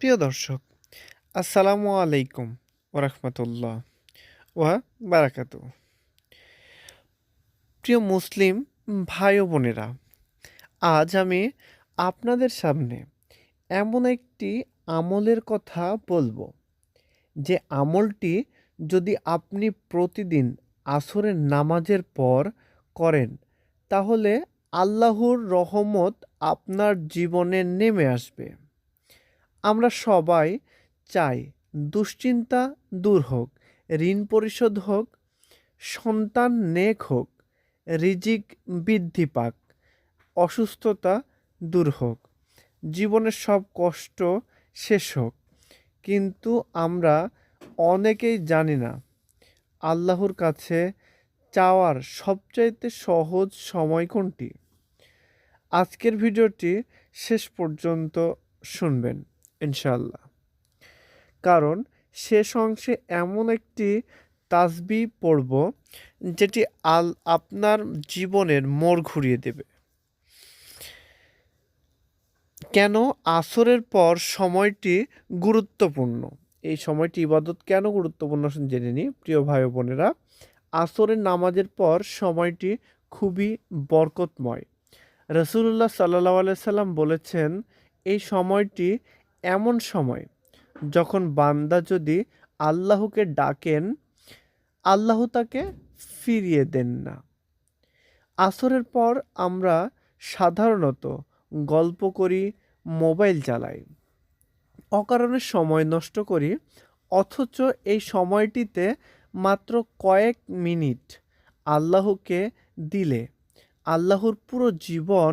প্রিয় দর্শক, আসসালামু আলাইকুম ওরহমতুল্লাহ ওয়া বারাকাত। প্রিয় মুসলিম ভাই বোনেরা, আজ আমি আপনাদের সামনে এমন একটি আমলের কথা বলব, যে আমলটি যদি আপনি প্রতিদিন আসরের নামাজের পর করেন, তাহলে আল্লাহর রহমত আপনার জীবনে নেমে আসবে। আমরা সবাই চাই দুশ্চিন্তা দূর হোক, ঋণ পরিশোধ হোক, সন্তান নেক হোক, রিজিক বৃদ্ধি পাক, অসুস্থতা দূর হোক, জীবনের সব কষ্ট শেষ হোক। কিন্তু আমরা অনেকেই জানি না, আল্লাহর কাছে চাওয়ার সবচাইতে সহজ সময় কোনটি? আজকের ভিডিওটি শেষ পর্যন্ত শুনবেন। ইনশাল্লাহ কারণ শেষ অংশে এমন একটি তাসবি পড়ব, যেটি আল আপনার জীবনের মোড় ঘুরিয়ে দেবে। কেন? আসরের পর সময়টি গুরুত্বপূর্ণ। এই সময়টি ইবাদত কেন গুরুত্বপূর্ণ জেনে নিই, প্রিয় ভাই বোনেরা। আসরের নামাজের পর সময়টি খুবই বরকতময়। রসুল্লাহ সাল্লাহ সাল্লাম বলেছেন, এই সময়টি এমন সময় যখন বান্দা যদি আল্লাহকে ডাকেন, আল্লাহ তাকে ফিরিয়ে দেন না। আসরের পর আমরা সাধারণত গল্প করি, মোবাইল চালাই। অকারণে সময় নষ্ট করি, অথচ এই সময়টিতে মাত্র কয়েক মিনিট আল্লাহকে দিলে, আল্লাহর পুরো জীবন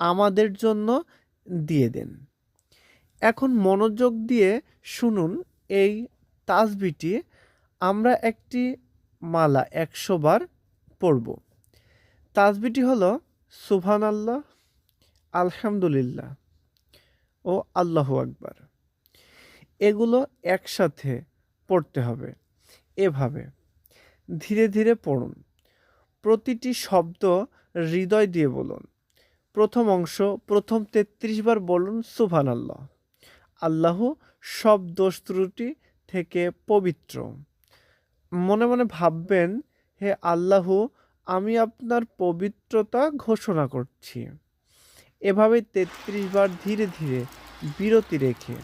আমাদের জন্য দিয়ে দেন। এখন মনোযোগ দিয়ে শুনুন এই তাসবিটি আমরা একটি মালা একশো বার পড়ব। তাসবিটি হল সুবহান আল্লাহ আলহামদুলিল্লাহ ও আল্লাহ আকবার। এগুলো একসাথে পড়তে হবে। এভাবে ধীরে ধীরে পড়ুন। প্রতিটি শব্দ হৃদয় দিয়ে বলুন। প্রথম অংশ, প্রথম তেত্রিশ বার বলুন সুবহান আল্লাহ আল্লাহ সব দোষ ত্রুটি থেকে পবিত্র। মনে মনে ভাববেন, হে আল্লাহ, আমি আপনার পবিত্রতা ঘোষণা করছি। এভাবে তেত্রিশ বার ধীরে ধীরে বিরতি রেখে।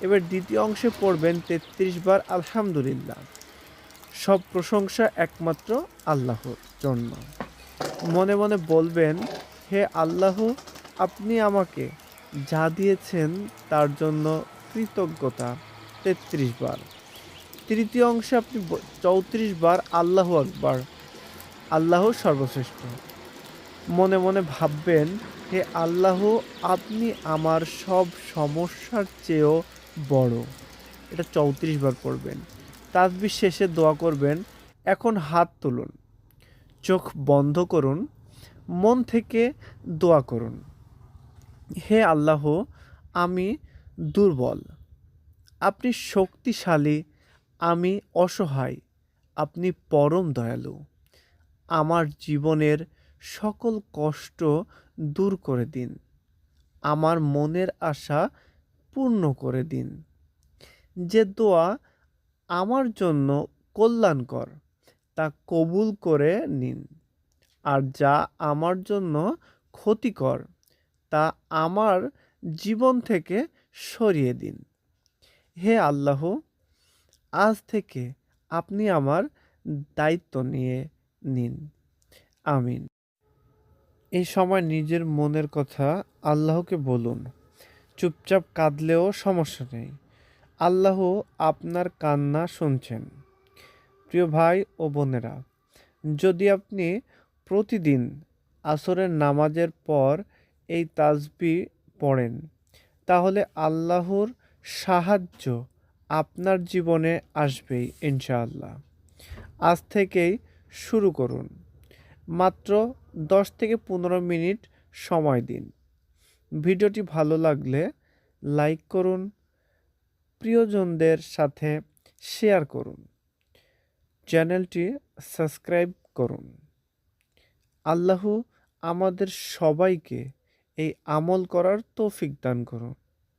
এবার দ্বিতীয় অংশে পড়বেন তেত্রিশ বার আলহামদুলিল্লাহ। সব প্রশংসা একমাত্র আল্লাহর জন্য। মনে মনে বলবেন, হে আল্লাহ, আপনি আমাকে যা দিয়েছেন তার জন্য কৃতজ্ঞতা তেত্রিশ বার। তৃতীয় অংশে আপনি চৌত্রিশ বার আল্লাহ আকবার, আল্লাহ সর্বশ্রেষ্ঠ। মনে মনে ভাববেন, হে আল্লাহ, আপনি আমার সব সমস্যার চেয়েও বড়। এটা চৌত্রিশ বার পড়বেন। তাজবির শেষে দোয়া করবেন, এখন হাত তুলুন, চোখ বন্ধ করুন, মন থেকে দোয়া করুন। হে আল্লাহ, আমি দুর্বল। আপনি শক্তিশালী, আমি অসহায়, আপনি পরম দয়ালু। আমার জীবনের সকল কষ্ট দূর করে দিন। আমার মনের আশা পূর্ণ করে দিন। যে দোয়া আমার জন্য কল্যাণকর, তা কবুল করে নিন। আর যা আমার জন্য ক্ষতিকর তা আমার জীবন থেকে সরিয়ে দিন। হে আল্লাহ, আজ থেকে আপনি আমার দায়িত্ব নিয়ে নিন। আমিন। এই সময় নিজের মনের কথা আল্লাহকে বলুন। চুপচাপ কাঁদলেও সমস্যা নেই। আল্লাহ আপনার কান্না শুনছেন। প্রিয় ভাই ও বোনেরা, যদি আপনি প্রতিদিন আসরের নামাজের পর এই তাজবি পড়েন। তাহলে আল্লাহর সাহায্য আপনার জীবনে আসবেই ইনশাআল্লাহ। আজ থেকেই শুরু করুন। মাত্র দশ থেকে পনেরো মিনিট সময় দিন। ভিডিওটি ভালো লাগলে লাইক করুন, প্রিয়জনদের সাথে শেয়ার করুন, চ্যানেলটি সাবস্ক্রাইব করুন। আল্লাহ আমাদের সবাইকে এই আমল করার তৌফিক দান করুন